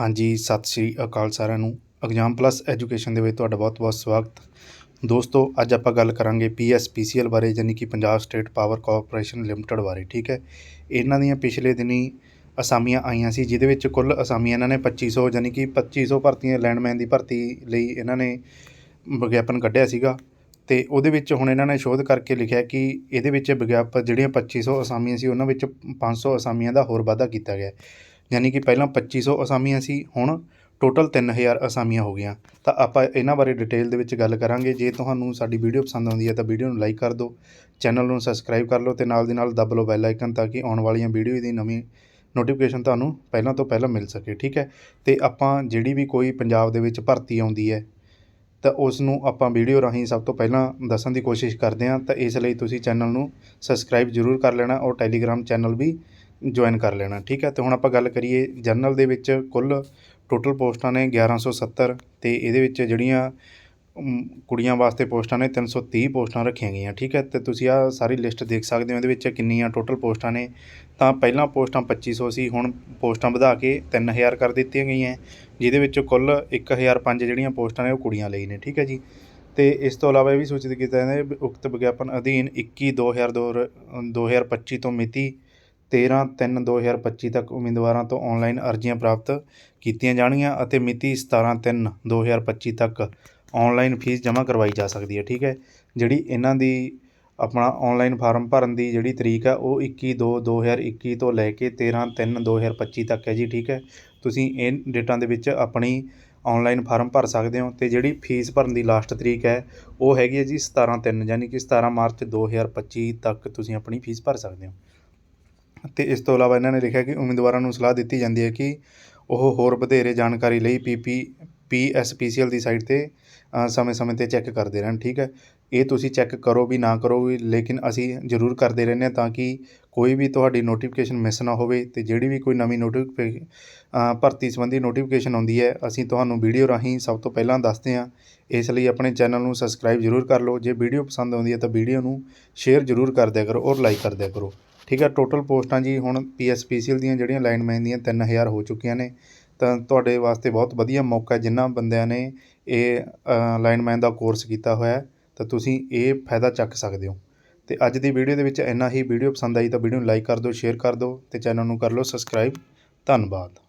ਹਾਂਜੀ, ਸਤਿ ਸ਼੍ਰੀ ਅਕਾਲ ਸਾਰਿਆਂ ਨੂੰ। ਐਗਜ਼ਾਮ ਪਲੱਸ ਐਜੂਕੇਸ਼ਨ ਦੇ ਵਿੱਚ ਤੁਹਾਡਾ ਬਹੁਤ-ਬਹੁਤ ਸਵਾਗਤ। ਦੋਸਤੋ, ਅੱਜ ਆਪਾਂ ਗੱਲ ਕਰਾਂਗੇ ਪੀਐਸਪੀਸੀਐਲ ਬਾਰੇ, ਯਾਨੀ ਕਿ Punjab state power corporation limited ਬਾਰੇ, ਠੀਕ ਹੈ? ਇਹਨਾਂ ਦੀਆਂ ਪਿਛਲੇ ਦਿਨੀ ਅਸਾਮੀਆਂ ਆਈਆਂ ਸੀ, ਜਿਹਦੇ ਵਿੱਚ ਕੁੱਲ ਅਸਾਮੀਆਂ ਇਹਨਾਂ ਨੇ 2500 ਯਾਨੀ ਕਿ 2500 ਭਰਤੀਆਂ ਲੈਂਡਮੈਨ ਦੀ ਭਰਤੀ ਲਈ ਇਹਨਾਂ ਨੇ ਵਿਗਿਆਪਨ ਕੱਢਿਆ ਸੀਗਾ। ਤੇ ਉਹਦੇ ਵਿੱਚ ਹੁਣ ਇਹਨਾਂ ਨੇ ਸ਼ੋਧ ਕਰਕੇ ਲਿਖਿਆ ਕਿ ਇਹਦੇ ਵਿੱਚ ਵਿਗਿਆਪਨ ਜਿਹੜੀਆਂ 2500 ਅਸਾਮੀਆਂ ਸੀ, ਉਹਨਾਂ ਵਿੱਚ 500 ਅਸਾਮੀਆਂ ਦਾ ਹੋਰ ਵਾਧਾ ਕੀਤਾ ਗਿਆ। ਯਾਨੀ ਕਿ ਪਹਿਲਾਂ 2500 ਅਸਾਮੀਆਂ ਸੀ, ਹੁਣ ਟੋਟਲ 3000 ਅਸਾਮੀਆਂ ਹੋ ਗਈਆਂ। ਤਾਂ ਆਪਾਂ ਇਹਨਾਂ ਬਾਰੇ ਡਿਟੇਲ ਦੇ ਵਿੱਚ ਗੱਲ ਕਰਾਂਗੇ। ਜੇ ਤੁਹਾਨੂੰ ਸਾਡੀ ਵੀਡੀਓ ਪਸੰਦ ਆਉਂਦੀ ਹੈ ਤਾਂ ਵੀਡੀਓ ਨੂੰ ਲਾਈਕ ਕਰ ਦਿਓ ਚੈਨਲ ਨੂੰ ਸਬਸਕ੍ਰਾਈਬ ਕਰ ਲਓ ਤੇ ਨਾਲ ਦੀ ਨਾਲ ਦਬ ਲਓ ਬੈਲ ਆਈਕਨ ਤਾਂ ਕਿ ਆਉਣ ਵਾਲੀਆਂ ਵੀਡੀਓ ਦੀ ਨਵੀਂ ਨੋਟੀਫਿਕੇਸ਼ਨ ਤੁਹਾਨੂੰ ਪਹਿਲਾਂ ਤੋਂ ਪਹਿਲਾਂ ਮਿਲ ਸਕੇ, ਠੀਕ ਹੈ? ਤੇ ਆਪਾਂ ਜਿਹੜੀ ਵੀ ਕੋਈ ਪੰਜਾਬ ਦੇ ਵਿੱਚ ਭਰਤੀ ਆਉਂਦੀ ਹੈ, ਤਾਂ ਉਸ ਨੂੰ ਆਪਾਂ ਵੀਡੀਓ ਰਾਹੀਂ ਸਭ ਤੋਂ ਪਹਿਲਾਂ ਦੱਸਣ ਦੀ ਕੋਸ਼ਿਸ਼ ਕਰਦੇ ਹਾਂ। ਤਾਂ ਇਸ ਲਈ ਤੁਸੀਂ ਚੈਨਲ ਨੂੰ ਸਬਸਕ੍ਰਾਈਬ ਜ਼ਰੂਰ ਕਰ ਲੈਣਾ ਔਰ ਟੈਲੀਗ੍ਰਾਮ ਚੈਨਲ ਵੀ ਜੁਆਇਨ ਕਰ ਲੈਣਾ, ਠੀਕ ਹੈ? ਤੇ ਹੁਣ ਆਪਾਂ ਗੱਲ ਕਰੀਏ ਜਰਨਲ ਦੇ ਵਿੱਚ ਕੁੱਲ ਟੋਟਲ ਪੋਸਟਾਂ ਨੇ 1170 ਤੇ ਇਹਦੇ ਵਿੱਚ ਜਿਹੜੀਆਂ ਕੁੜੀਆਂ ਵਾਸਤੇ ਪੋਸਟਾਂ ਨੇ 330 ਪੋਸਟਾਂ ਰੱਖੀਆਂ ਗਈਆਂ, ਠੀਕ ਹੈ? ਤੇ ਤੁਸੀਂ ਆ ਸਾਰੀ ਲਿਸਟ ਦੇਖ ਸਕਦੇ ਹੋ, ਇਹਦੇ ਵਿੱਚ ਕਿੰਨੀਆਂ ਟੋਟਲ ਪੋਸਟਾਂ ਨੇ। ਤਾਂ ਪਹਿਲਾਂ ਪੋਸਟਾਂ 2500 ਸੀ ਹੁਣ ਪੋਸਟਾਂ ਵਧਾ ਕੇ 3000 ਕਰ ਦਿੱਤੀਆਂ ਗਈਆਂ, ਜਿਹਦੇ ਵਿੱਚ ਕੁੱਲ 1005 ਜਿਹੜੀਆਂ ਪੋਸਟਾਂ ਨੇ ਉਹ ਕੁੜੀਆਂ ਲਈ ਨੇ, ਠੀਕ ਹੈ ਜੀ? ਤੇ ਇਸ ਤੋਂ ਇਲਾਵਾ ਇਹ ਵੀ ਸੂਚਿਤ ਕੀਤਾ ਜਾਂਦਾ ਹੈ, ਉਕਤ ਵਿਗਿਆਪਨ ਅਧੀਨ 21 2002 2025 ਤੋਂ ਮਿਤੀ 13 3 2025 ਤੱਕ ਉਮੀਦਵਾਰਾਂ ਤੋਂ ਆਨਲਾਈਨ ਅਰਜ਼ੀਆਂ ਪ੍ਰਾਪਤ ਕੀਤੀਆਂ ਜਾਣਗੀਆਂ ਅਤੇ ਮਿਤੀ 17 3 2025 ਤੱਕ ਆਨਲਾਈਨ ਫੀਸ ਜਮ੍ਹਾਂ ਕਰਵਾਈ ਜਾ ਸਕਦੀ ਹੈ, ਠੀਕ ਹੈ? ਜਿਹੜੀ ਇਹਨਾਂ ਦੀ ਆਪਣਾ ਆਨਲਾਈਨ ਫਾਰਮ ਭਰਨ ਦੀ ਜਿਹੜੀ ਤਰੀਕ ਆ, ਉਹ 21 2 2021 ਤੋਂ ਲੈ ਕੇ 13 3 2025 ਤੱਕ ਹੈ ਜੀ, ਠੀਕ ਹੈ? ਤੁਸੀਂ ਇਹ ਡੇਟਾਂ ਦੇ ਵਿੱਚ ਆਪਣੀ ਆਨਲਾਈਨ ਫਾਰਮ ਭਰ ਸਕਦੇ ਹੋ ਤੇ ਜਿਹੜੀ ਫੀਸ ਭਰਨ ਦੀ ਲਾਸਟ ਤਰੀਕ ਹੈ, ਉਹ ਹੈਗੀ ਹੈ ਜੀ 17 3 ਯਾਨੀ ਕਿ 17 ਮਾਰਚ 2025 ਤੱਕ ਤੁਸੀਂ ਆਪਣੀ ਫੀਸ ਭਰ ਸਕਦੇ ਹੋ। ਅਤੇ ਇਸ ਤੋਂ ਇਲਾਵਾ ਇਹਨਾਂ ਨੇ ਲਿਖਿਆ ਕਿ ਉਮੀਦਵਾਰਾਂ ਨੂੰ ਸਲਾਹ ਦਿੱਤੀ ਜਾਂਦੀ ਹੈ ਕਿ ਉਹ ਹੋਰ ਵਧੇਰੇ ਜਾਣਕਾਰੀ ਲਈ P P P S P C PSPCL ਦੀ ਸਾਈਟ ਤੇ ਸਮੇਂ-ਸਮੇਂ ਤੇ ਚੈੱਕ ਕਰਦੇ ਰਹਿਣ, ਠੀਕ ਹੈ? ਇਹ ਤੁਸੀਂ ਚੈੱਕ ਕਰੋ ਵੀ ਨਾ ਕਰੋ ਵੀ, ਲੇਕਿਨ ਅਸੀਂ ਜ਼ਰੂਰ ਕਰਦੇ ਰਹਿੰਦੇ ਹਾਂ ਤਾਂ ਕਿ ਕੋਈ ਵੀ ਤੁਹਾਡੀ ਨੋਟੀਫਿਕੇਸ਼ਨ ਮਿਸ ਨਾ ਹੋਵੇ ਤੇ ਜਿਹੜੀ ਵੀ ਕੋਈ ਨਵੀਂ ਨੋਟੀਫਿਕੇ ਭਰਤੀ ਸੰਬੰਧੀ ਨੋਟੀਫਿਕੇਸ਼ਨ ਆਉਂਦੀ ਹੈ, ਅਸੀਂ ਤੁਹਾਨੂੰ ਵੀਡੀਓ ਰਾਹੀਂ ਸਭ ਤੋਂ ਪਹਿਲਾਂ ਦੱਸਦੇ ਹਾਂ। ਇਸ ਲਈ ਆਪਣੇ ਚੈਨਲ ਨੂੰ ਸਬਸਕ੍ਰਾਈਬ ਜ਼ਰੂਰ ਕਰ ਲਓ। ਜੇ ਵੀਡੀਓ ਪਸੰਦ ਆਉਂਦੀ ਹੈ ਤਾਂ ਵੀਡੀਓ ਨੂੰ ਸ਼ੇਅਰ ਜ਼ਰੂਰ ਕਰ ਦਿਆ ਕਰੋ ਔਰ ਲਾਈਕ ਕਰ ਦਿਆ ਕਰੋ। ਠੀਕ ਹੈ ਟੋਟਲ ਪੋਸਟਾਂ ਜੀ ਹੁਣ ਪੀਐਸਪੀਸੀਐਲ ਦੀਆਂ ਜਿਹੜੀਆਂ ਲਾਈਨਮੈਨ ਦੀਆਂ 3000 ਹੋ ਚੁੱਕੀਆਂ ਨੇ, ਤਾਂ ਤੁਹਾਡੇ ਵਾਸਤੇ ਬਹੁਤ ਵਧੀਆ ਮੌਕਾ ਜਿਨ੍ਹਾਂ ਬੰਦਿਆਂ ਨੇ ਇਹ ਲਾਈਨਮੈਨ ਦਾ ਕੋਰਸ ਕੀਤਾ ਹੋਇਆ ਤਾਂ ਤੁਸੀਂ ਇਹ ਫਾਇਦਾ ਚੱਕ ਸਕਦੇ ਹੋ। ਤੇ ਅੱਜ ਦੀ ਵੀਡੀਓ ਦੇ ਵਿੱਚ ਇੰਨਾ ਹੀ ਵੀਡੀਓ ਪਸੰਦ ਆਈ ਤਾਂ ਵੀਡੀਓ ਨੂੰ ਲਾਈਕ ਕਰ ਦਿਓ ਸ਼ੇਅਰ ਕਰ ਦਿਓ ਤੇ ਚੈਨਲ ਨੂੰ ਕਰ ਲਓ ਸਬਸਕ੍ਰਾਈਬ ਧੰਨਵਾਦ।